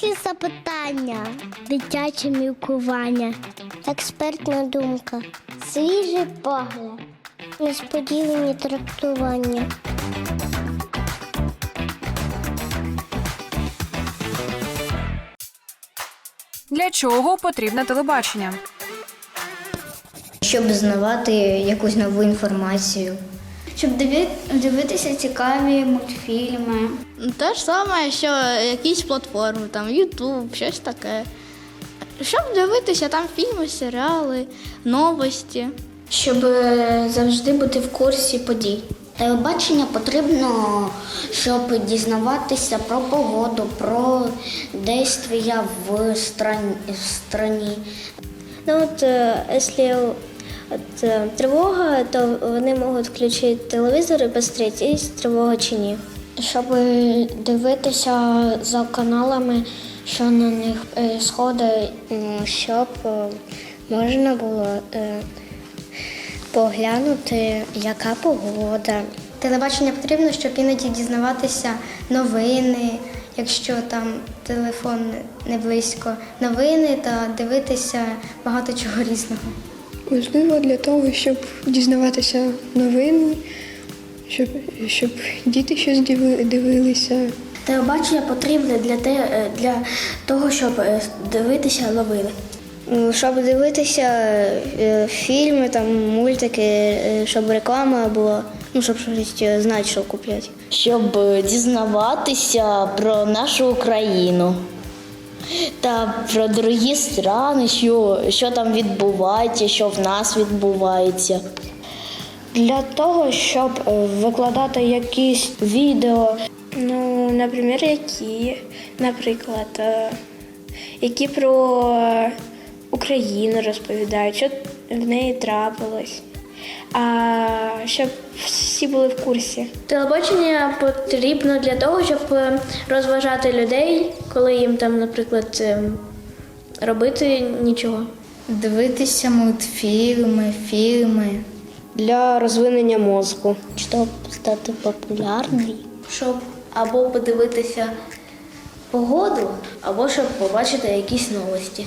Дорослі запитання, дитяче мілкування, експертна думка, свіжий погляд, несподівані трактування. Для чого потрібне телебачення? щоб знавати якусь нову інформацію. Щоб дивитися цікаві мультфільми. Те ж саме, що якісь платформи, там YouTube, щось таке. Щоб дивитися там фільми, серіали, новості. Щоб е, завжди бути в курсі подій. Телебачення потрібно, щоб дізнаватися про погоду, про дійства в страні. Ну от, е, якщо тривога, то вони можуть включити телевізор і посмотрети, є тривога чи ні. Щоб дивитися за каналами, що на них е, сходить, щоб е, можна було е, поглянути, яка погода. Телебачення потрібно, щоб іноді дізнаватися новини, якщо там телефон не близько, новини та дивитися багато чого різного. Можливо, для того, щоб дізнаватися новини, щоб, щоб діти щось диви- дивилися. Телебачення потрібне для, те, е, для того, щоб е, дивитися новини. Ну, Щоб дивитися е, фільми, там, мультики, щоб реклама була, ну, щоб щось знати, що купляти. щоб дізнаватися про нашу Україну та про другі страни, що, що там відбувається, що в нас відбувається. Для того, щоб е, викладати якісь відео, Ну, наприклад, які, наприклад, е, які про Україну розповідають, що в неї трапилось. А щоб всі були в курсі. Телебачення потрібно для того, щоб е, розважати людей, коли їм там, наприклад, е, робити нічого. Дивитися мультфільми, фільми. Для розвинення мозку. щоб стати популярним. Щоб або подивитися погоду, або щоб побачити якісь новості.